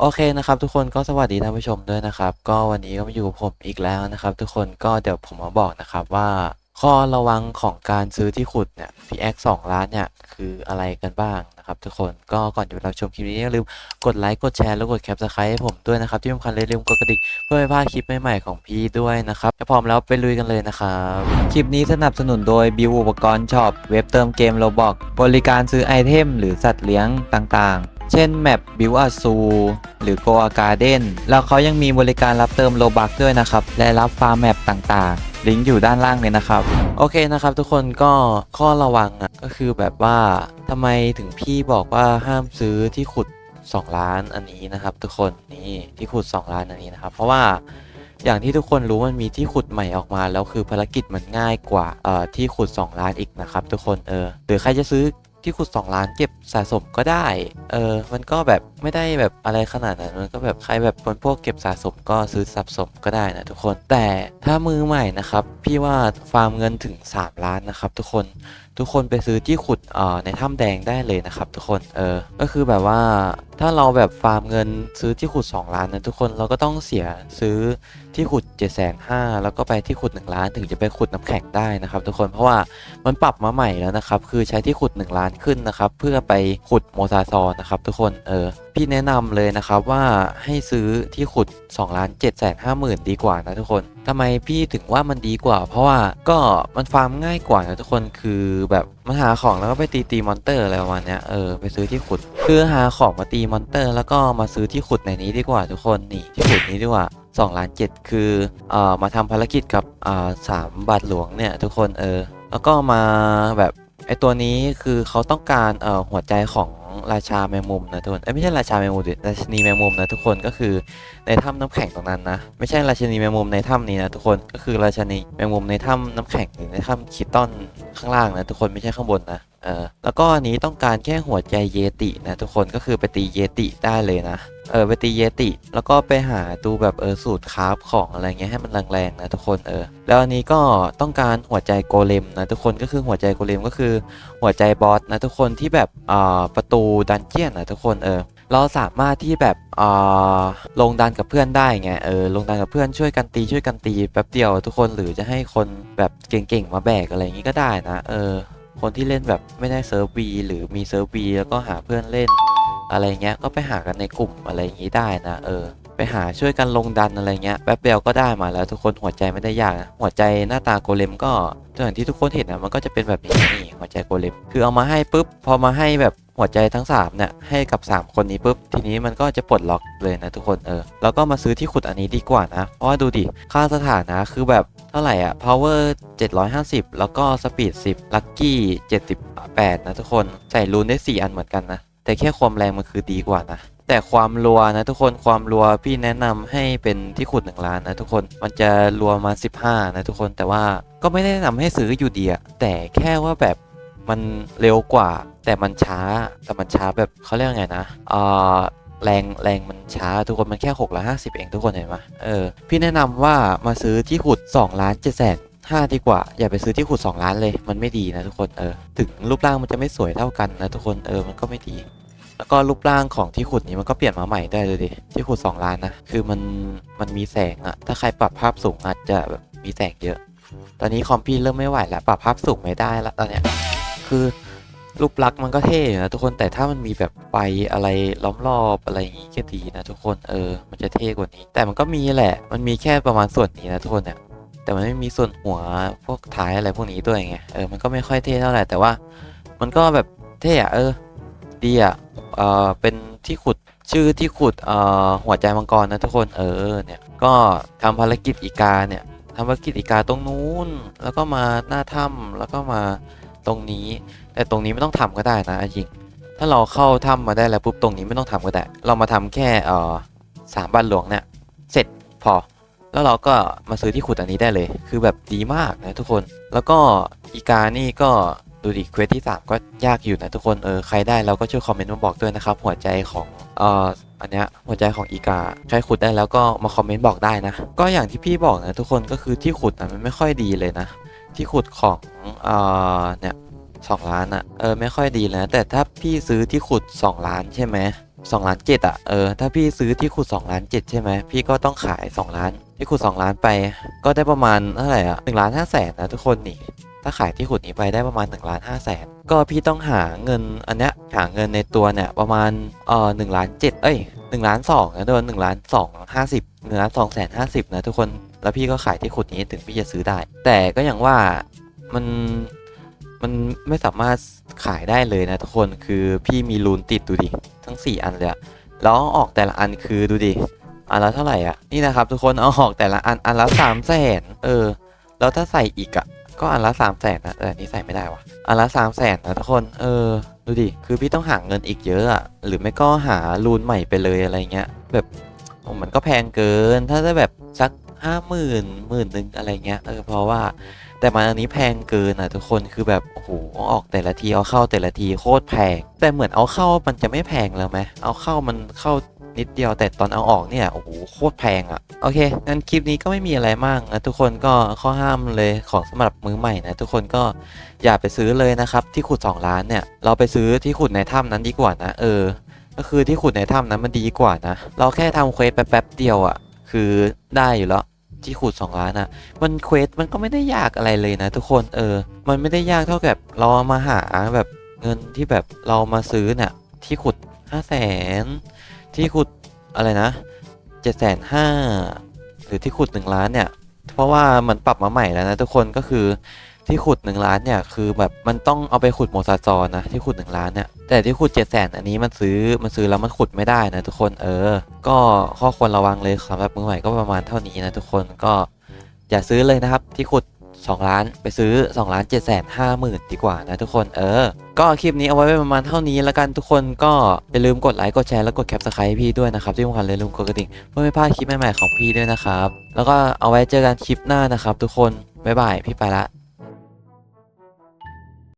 โอเคนะครับทุกคนก็สวัสดีท่านผู้ชมด้วยนะครับ ก็วันนี้ก็มาอยู่กับผมอีกแล้วนะครับ ทุกคนก็เดี๋ยวผมมาบอกนะครับว่าข้อระวังของการซื้อที่ขุดเนี่ย PX 2 ล้านเนี่ย คืออะไรกันบ้างนะครับ ทุกคนก็ก่อนจะไปรับชมคลิปนี้อย่าลืมกดไลค์กดแชร์แล้วกดแคปสไครต์ให้ผมด้วยนะครับ ที่สำคัญเลยอย่าลืมกดกระดิ่งเพื่อไม่พลาดคลิปใหม่ๆของพี่ด้วยนะครับถ้าพร้อมแล้วไปลุยกันเลยนะครับ คลิปนี้สนับสนุนโดยบิวอุปกรณ์ช็อปเว็บเติมเกมโลบอกบริการซื้อไอเทมหรือสัตว์เลี้ยงต่างๆ เช่นแมปบิวอาซูหรือโกอาการ์เด้นแล้วเขายังมีบริการรับเติมโลบักด้วยนะครับ และรับฟาร์มแมปต่างๆ ลิงก์อยู่ด้านล่างเลยนะครับ โอเคนะครับทุกคนก็ข้อระวังอะก็คือแบบว่าทำไมถึงพี่บอกว่าห้ามซื้อที่ขุด 2 ล้านอันนี้นะครับ ทุกคนนี่ที่ขุด 2 ล้านอันนี้นะครับ เพราะว่าอย่างที่ทุกคนรู้มันมีที่ขุดใหม่ออกมาแล้วคือภารกิจมันง่ายกว่าเอ่อที่ขุด 2 ล้านอีกนะครับ ทุกคนเออหรือใครจะซื้อ ที่ขุด 2 ล้านเก็บสะสมก็ได้ เออ มันก็แบบไม่ได้แบบอะไรขนาดนั้น มันก็แบบใครแบบคนพวกเก็บสะสมก็ซื้อสะสมก็ได้นะทุกคน แต่ถ้ามือใหม่นะครับ พี่ว่าฟาร์มเงินถึง 3 ล้านนะครับทุกคน ทุกคนไปซื้อที่ขุดเอ่อในถ้ำแดงได้เลยนะครับทุกคน เออ ก็คือแบบว่าถ้าเราแบบฟาร์มเงินซื้อที่ขุด 2 ล้านนะทุกคน เราก็ต้องเสียซื้อ ที่ขุด7จ็ดแสนห้าแล้วก็ไปที่ขุด 1 ล้านถึงจะไปขุดน้ำแข็งได้นะครับ ทุกคนเพราะว่ามันปรับมาใหม่แล้วนะครับคือใช้ที่ขุด 1 ล้านขึ้นนะครับเพื่อไปขุดโมซาซอนะครับทุกคนเออพี่แนะนำเลยนะครับว่าให้ซื้อที่ขุด2ล้าน7 5 0 0 0 0ดีกว่านะทุกคนทำไมพี่ถึงว่ามันดีกว่า เพราะว่าก็มันฟาร์มง่ายกว่านะทุกคนคือแบบมันหาของแล้วก็ไปตีตีมอนเตอร์อะไรประมาณเนี้ยเออไปซื้อที่ขุด คือหาของมาตีมอนเตอร์ แล้วก็มาซื้อที่ขุดในนี้ดีกว่าทุกคนนี่ที่ขุดนี้ดีกว่า 2ล้าน7คือเอ่อมาทำภารกิจกับอ่าสามบาทหลวงเนี่ยทุกคนเออแล้วก็มาแบบไอตัวนี้คือเขาต้องการเอ่อหัวใจของราชาแมงมุมนะทุกคนเอ้ยไม่ใช่ราชาแมงมุมดิราชนีแมงมุมนะทุกคนก็คือในถ้ำน้ำแข็งตรงนั้นนะไม่ใช่ราชนีแมงมุมในถ้ำนี้นะทุกคนก็คือราชนีแมงมุมในถ้ำน้ำแข็งหรือในถ้ำคิตตันข้างล่างนะทุกคนไม่ใช่ข้างบนนะ เออแล้วก็อันนี้ต้องการแค่หัวใจเยตินะทุกคนก็คือไปตีเยติได้เลยนะ เออไปตีเยติ แล้วก็ไปหาดูแบบเออสูตรคราฟของอะไรเงี้ยให้มันแรงๆนะทุกคนเออ แล้วอันนี้ก็ต้องการหัวใจโกเลมนะทุกคนก็คือหัวใจโกเลมก็คือหัวใจบอสนะทุกคนที่แบบอ่าประตูดันเจียนนะทุกคนเออเราสามารถที่แบบอ่าลงดันกับเพื่อนได้ไง เออ ลงดันกับเพื่อนช่วยกันตีช่วยกันตีแป๊บเดียวทุกคนหรือจะให้คนแบบเก่งๆมาแบกอะไรอย่างงี้ก็ได้นะ เออ คนที่เล่นแบบไม่ได้เซิร์ฟวีหรือมีเซิร์ฟวีแล้วก็หาเพื่อนเล่น อะไรเงี้ยก็ไปหากันในกลุ่มอะไรอย่างงี้ได้นะเออไปหาช่วยกันลงดันอะไรเงี้ยแป๊บเดียวก็ได้มาแล้วทุกคนหัวใจไม่ได้ยากนะหัวใจหน้าตาโกเลมก็อย่างที่ทุกคนเห็นนะมันก็จะเป็นแบบนี้นี่หัวใจโกเลมคือเอามาให้ปุ๊บพอมาให้แบบ หัวใจทั้ง3เนี่ยให้กับ 3 คนนี้ปุ๊บทีนี้มันก็จะปลดล็อกเลยนะทุกคนเออแล้วก็มาซื้อที่ขุดอันนี้ดีกว่านะ เพราะว่าดูดิ ค่าสถานะคือแบบเท่าไหร่อะ power 750 แล้วก็ speed 10 lucky 78 นะทุกคนใส่รูนได้ 4 อันเหมือนกันนะ แต่แค่ความแรงมันคือดีกว่านะแต่ความรัวนะทุกคนความรัวพี่แนะนำให้เป็นที่ขุดหนึ่งล้านนะทุกคนมันจะรัวมา 15 นะทุกคนแต่ว่าก็ไม่ได้แนะนำให้ซื้ออยู่ดีอะแต่แค่ว่าแบบมันเร็วกว่า แต่มันช้าแต่มันช้าแบบเขาเรียกไงนะอ่อแรงแรงมันช้าทุกคนมันแค่6ล้าน50 เองทุกคนเห็นไหมเออพี่แนะนำว่ามาซื้อที่ขุด2ล้าน7แสนห้าดีกว่า อย่าไปซื้อที่ขุด2ล้านเลยมันไม่ดีนะทุกคนเออถึงรูปร่างมันจะไม่สวยเท่ากันนะทุกคนเออมันก็ไม่ดี แล้วก็รูปร่างของที่ขุดนี้มันก็เปลี่ยนมาใหม่ได้เลยดิที่ขุด2ล้านนะคือมันมันมีแสงอะถ้าใครปรับภาพสูงอาจจะแบบมีแสงเยอะ ตอนนี้คอมพี่เริ่มไม่ไหวแล้วปรับภาพสูงไม่ได้แล้วตอนเนี้ยคือ รูปลักษณ์มันก็เท่นะทุกคนแต่ถ้ามันมีแบบไฟอะไรล้อมรอบอะไรอย่างงี้ก็ดีนะทุกคนเออ มันจะเท่กว่านี้ แต่มันก็มีแหละ มันมีแค่ประมาณส่วนนี้นะทุกคนเนี่ยแต่มันไม่มีส่วนหัวพวกท้ายอะไรพวกนี้ด้วยไงเออมันก็ไม่ค่อยเท่เท่าไหร่แต่ว่า มันก็แบบเท่อะเออดีอะเออเป็นที่ขุดชื่อที่ขุดเอ่อหัวใจมังกรนะทุกคนเออเนี่ยก็ทำภารกิจอีกาเนี่ยทำภารกิจอีกาตรงนู้น แล้วก็มาหน้าถ้ำแล้วก็มา ตรงนี้ แต่ตรงนี้ไม่ต้องทำก็ได้นะจริง ถ้าเราเข้าถ้ำมาได้แล้วปุ๊บตรงนี้ไม่ต้องทำก็ได้ เรามาทำแค่เอ่อสามบันหลวงเนี่ยเสร็จพอ แล้วเราก็มาซื้อที่ขุดอันนี้ได้เลย คือแบบดีมากนะทุกคน แล้วก็อีกานี่ก็ดูดิเควสที่ 3 ก็ยากอยู่นะทุกคนเออใครได้เราก็ช่วยคอมเมนต์มาบอกด้วยนะครับ หัวใจของเอ่ออันเนี้ยหัวใจของอีกาใครขุดได้แล้วก็มาคอมเมนต์บอกได้นะ ก็อย่างที่พี่บอกนะทุกคนก็คือที่ขุดนะมันไม่ค่อยดีเลยนะ ที่ขุดของเอ่อเนี่ยสองล้านอะเออไม่ค่อยดีเลยนะแต่ถ้าพี่ซื้อที่ขุด 2 ล้านใช่ไหม2ล้านเจ็ดอะเออถ้าพี่ซื้อที่ขุด2ล้านเจ็ดใช่ไหมพี่ก็ต้องขาย 2 ล้าน ที่ขุด 2 ล้านไปก็ได้ประมาณเท่าไหร่อะ1ล้าน5แสนนะทุกคนนี่ถ้าขายที่ขุดนี้ไปได้ประมาณ1ล้าน5แสนก็พี่ต้องหาเงินอันเนี้ยหาเงินในตัวเนี่ยประมาณเอ่อ1ล้าน7เอ้ย1ล้าน2นะโดน1ล้าน2 50 1ล้าน2แสน50นะทุกคน แล้วพี่ก็ขายที่ขุดนี้ถึงพี่จะซื้อได้ แต่ก็อย่างว่ามันมันไม่สามารถขายได้เลยนะทุกคนคือพี่มีรูนติดดูดิทั้ง 4 อันเลยแล้วออกแต่ละอันคือดูดิอันละเท่าไหร่อะนี่นะครับทุกคนเอาออกแต่ละอันอันละ3 0 0แสนเออแล้วถ้าใส่อีกอะก็อันละสามแสนนะแต่นี้ใส่ไม่ได้วะอันละสามแสนนะทุกคนเออดูดิคือพี่ต้องหาเงินอีกเยอะอะหรือไม่ก็หารูนใหม่ไปเลยอะไรเงี้ยแบบมันก็แพงเกินถ้าจะแบบสัก ห้าหมื่นหมื่นหนึ่งอะไรเงี้ยเออเพราะว่า แต่มันอันนี้แพงเกินอะทุกคนคือแบบโอ้โหเอาออกแต่ละทีเอาเข้าแต่ละทีโคตรแพง แต่เหมือนเอาเข้ามันจะไม่แพงแล้วไหมเอาเข้ามันเข้านิดเดียวแต่ตอนเอาออกเนี่ยโอ้โหโคตรแพงอะ่ะโอเคงั้นคลิปนี้ก็ไม่มีอะไรมากนะทุกคนก็ข้อห้ามเลยของสำหรับมือใหม่นะทุกคนก็อย่าไปซื้อเลยนะครับที่ขุด 2 ล้านเนี่ยเราไปซื้อที่ขุดในถ้ำนั้นดีกว่านะเออ ก็คือที่ขุดในถ้ำนั้นมันดีกว่านะ เราแค่ทำเควสแป๊บเดียวอะ่ะคือได้อยู่แล้ว ที่ขุดสองล้านอะ่ะ มันเควสมันก็ไม่ได้ยากอะไรเลยนะ ทุกคนเออ มันไม่ได้ยากเท่ากับเรามาหาแบบเงินที่แบบเรามาซื้อเนี่ยที่ขุดห้าแสนที่ขุดอะไรนะเจ็ดแสนห้าหรือที่ขุดหนึ่งล้านเนี่ย เพราะว่ามันปรับมาใหม่แล้วนะทุกคนก็คือ ที่ขุดหนึ่งล้านเนี่ยคือแบบมันต้องเอาไปขุดโมซาซอนนะที่ขุดหนึ่งล้านเนี่ยแต่ที่ขุดเจ็ดแสนอันนี้มันซื้อมันซื้อแล้วมันขุดไม่ได้นะทุกคนเออ ก็ข้อควรระวังเลยสำหรับมือใหม่ก็ประมาณเท่านี้นะทุกคนก็อย่าซื้อเลยนะครับที่ขุด2ล้านไปซื้อ2ล้าน7แสนห้าหมื่นดีกว่านะทุกคนเออ ก็คลิปนี้เอาไว้ประมาณเท่านี้แล้วกันทุกคนก็อย่าลืมกดไลค์กดแชร์แล้วกดแคปสไครต์พี่ด้วยนะครับที่สำคัญเลยลืมกดกระดิ่งเพื่อไม่พลาดคลิปใหม่ๆของพี่ด้วยนะครับแล้วก็เอาไว้เจอกันคลิปหน้านะครับ ทุกคนบ๊ายบายพี่ไปละ